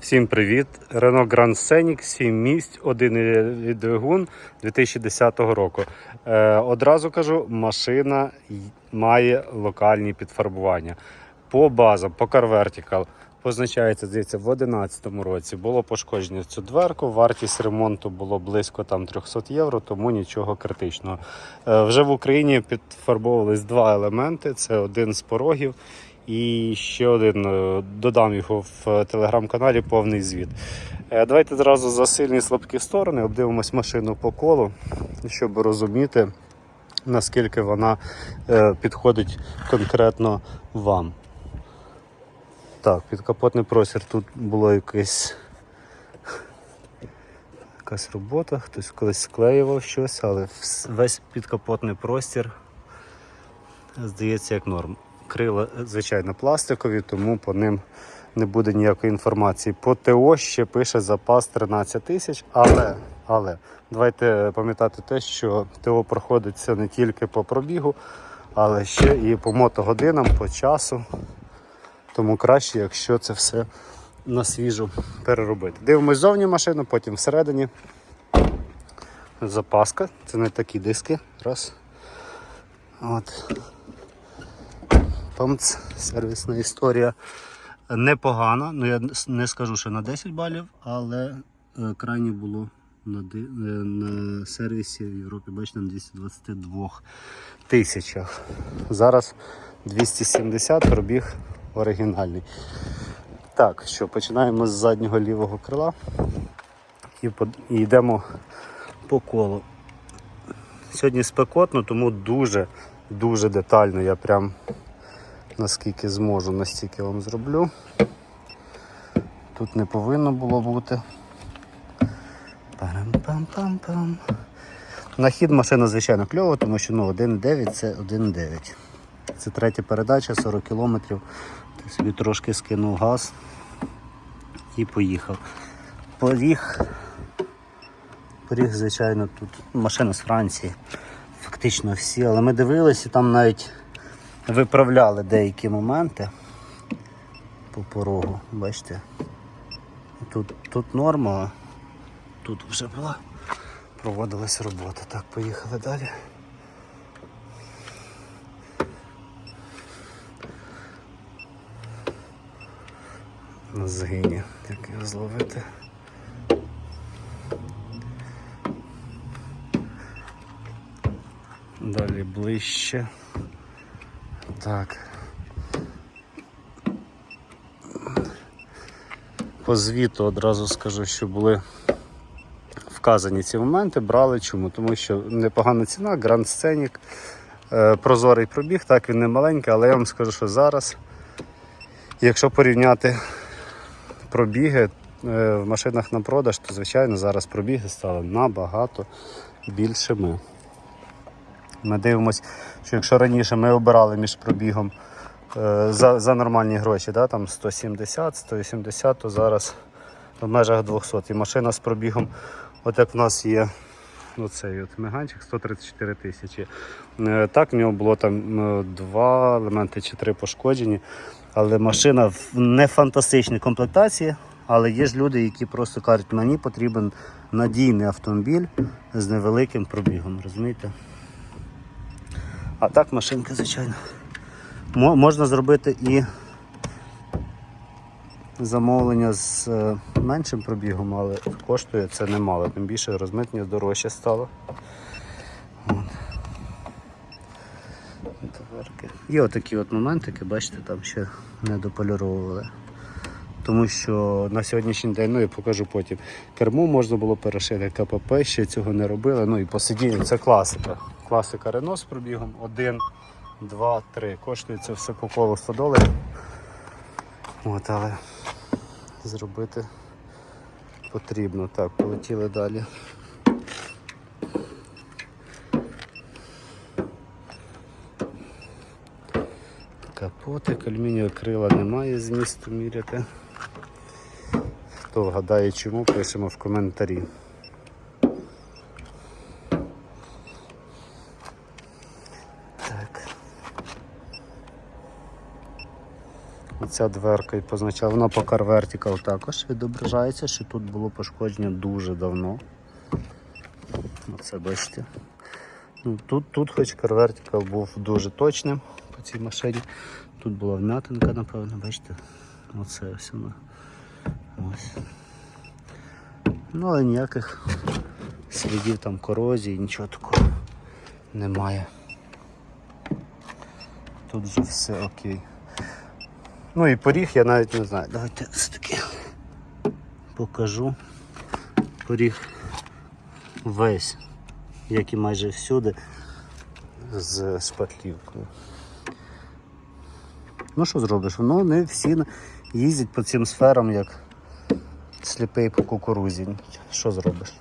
Всім привіт! Renault Grand Scenic, 7 місць, один двигун 2010 року. Е, одразу кажу, машина має локальні підфарбування. По базам, по Car позначається, здається, в 2011 році було пошкодження цю дверку. Вартість ремонту було близько там 300 євро, тому нічого критичного. Е, вже в Україні підфарбовувались два елементи: це один з порогів. І ще один е, додам його в телеграм-каналі повний звіт. Е, Давайте зразу за сильні слабкі сторони обдивимось машину по колу, щоб розуміти, наскільки вона е, підходить конкретно вам. Так, підкапотний простір тут було якесь. Якась робота, хтось колись склеював щось, але весь підкапотний простір здається як норм. Крила, звичайно, пластикові, тому по ним не буде ніякої інформації. По ТО ще пише запас 13 тисяч, але, але давайте пам'ятати те, що ТО проходиться не тільки по пробігу, але ще і по мотогодинам, по часу. Тому краще, якщо це все на свіжу переробити. Дивимось зовні машину, потім всередині. Запаска, це не такі диски. Раз. От. Памц, сервісна історія непогана. Ну я не скажу, що на 10 балів, але е, крайні було на, е, на сервісі в Європі, бачите, на 222 тисячах. Зараз 270 пробіг оригінальний. Так, що починаємо з заднього лівого крила і, і йдемо по колу. Сьогодні спекотно, тому дуже дуже детально я прям наскільки зможу, настільки вам зроблю. Тут не повинно було бути. Парам-пам-пам-пам. На хід машина, звичайно, кльова, тому що ну, 1.9 це 1.9. Це третя передача, 40 км. Ти собі трошки скинув газ і поїхав. Поріг, поріг, звичайно, тут машина з Франції. Фактично всі, але ми дивилися, там навіть виправляли деякі моменти по порогу. Бачите? Тут, тут норма, а тут вже була, проводилась робота. Так, поїхали далі. Згині, як його зловити. Далі ближче. Так. По звіту одразу скажу, що були вказані ці моменти, брали чому? Тому що непогана ціна, Scenic, е, прозорий пробіг, так він не маленький, але я вам скажу, що зараз, якщо порівняти пробіги е, в машинах на продаж, то звичайно зараз пробіги стали набагато більшими. Ми дивимося, що якщо раніше ми обирали між пробігом е, за, за нормальні гроші, да, там 170, 180, то зараз в межах 200. І машина з пробігом, от як в нас є оцей от меганчик 134 тисячі. Е, Так, в нього було там е, два елементи чи три пошкоджені. Але машина в не фантастичній комплектації. Але є ж люди, які просто кажуть, мені потрібен надійний автомобіль з невеликим пробігом. Розумієте? А так машинка, звичайно. Можна зробити і замовлення з е, меншим пробігом, але коштує це немало, тим більше розмитнення дорожче стало. Є отакі от моментики, бачите, там ще не дополіровували. Тому що на сьогоднішній день, ну я покажу потім, керму можна було перешити, КПП ще цього не робили. Ну і посидіння, це класика. Класика Рено з пробігом 1, 2, 3. Коштує це все по колу 100 доларів. От, але зробити потрібно. Так, полетіли далі. Капотик, алюмінієві крила немає змісту міряти. Хто вгадає чому, пишемо в коментарі. Так. ця дверка і позначала. Вона по Car також відображається, що тут було пошкодження дуже давно. Оце бачите. Ну, тут, тут хоч Vertical був дуже точним по цій машині. Тут була вм'ятинка, напевно, бачите? Оце ось. Ось. Ну, але ніяких слідів там корозії, нічого такого немає. Тут вже все окей. Ну і поріг я навіть не знаю. Давайте все-таки покажу. Поріг весь, як і майже всюди, з шпатлівкою. Ну що зробиш? Ну не всі їздять по цим сферам, як сліпий по кукурузі. Що зробиш?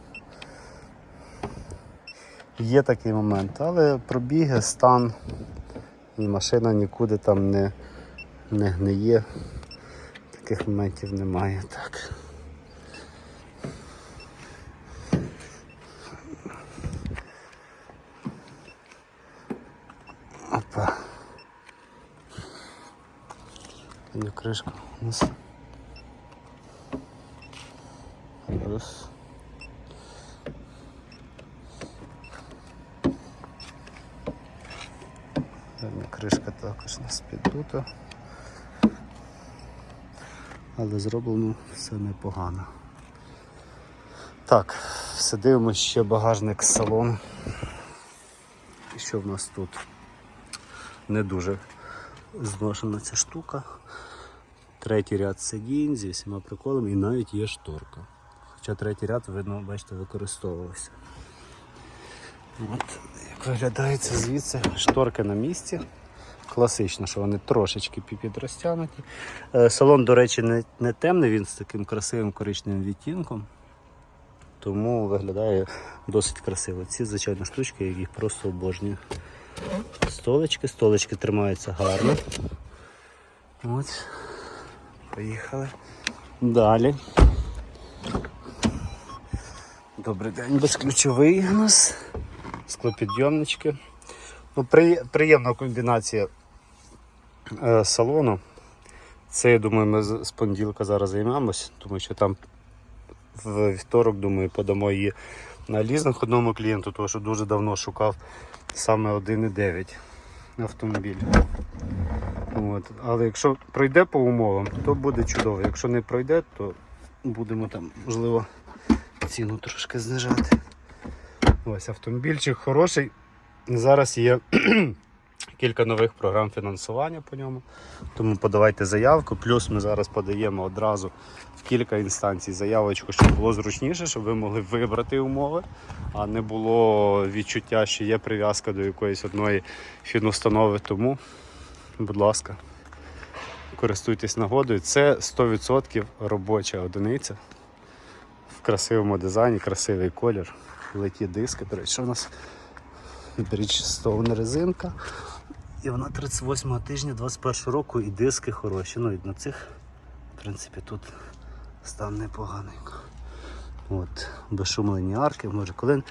Є такий момент, але пробіги, стан і машина нікуди там не, не гниє. Таких моментів немає. Так. Опа. Задню кришку у нас. Раз. Кришка також у нас піддута. Але зроблено все непогано. Так, все дивимося ще багажник. І що в нас тут? Не дуже зношена ця штука. Третій ряд сидінь зі всіма приколами і навіть є шторка. Хоча третій ряд, видно, бачите, використовувався. От, як виглядає це звідси, шторки на місці. Класично, що вони трошечки підрозтягнуті. Е, Салон, до речі, не, не темний, він з таким красивим коричневим відтінком. Тому виглядає досить красиво. Ці, звичайно, штучки, я їх просто обожнюю. Столички, столички тримаються гарно. От. Поїхали. Далі. Добрий день, безключовий у нас. Склопідйомнички. Ну, при, приємна комбінація салону. Це, я думаю, ми з понеділка зараз займемось, тому що там в вівторок, думаю, подамо її на лізинг одному клієнту, тому що дуже давно шукав саме 1,9 автомобіль. От. Але якщо пройде по умовам, то буде чудово. Якщо не пройде, то будемо там, можливо, ціну трошки знижати. Ось автомобільчик хороший. Зараз є кілька нових програм фінансування по ньому. Тому подавайте заявку. Плюс ми зараз подаємо одразу в кілька інстанцій заявочку, щоб було зручніше, щоб ви могли вибрати умови, а не було відчуття, що є прив'язка до якоїсь одної фінустанови. Тому, будь ласка, користуйтесь нагодою. Це 100% робоча одиниця в красивому дизайні, красивий колір, леті диски. До речі, що в нас Bridgestone резинка. І вона 38 тижня 21 року і диски хороші. Ну і на цих, в принципі, тут стан непоганий. От, безшумлені арки, може, коли,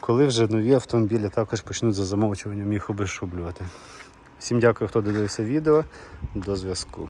коли вже нові автомобілі також почнуть за замовчуванням їх обезшублювати. Всім дякую, хто дивився відео. До зв'язку.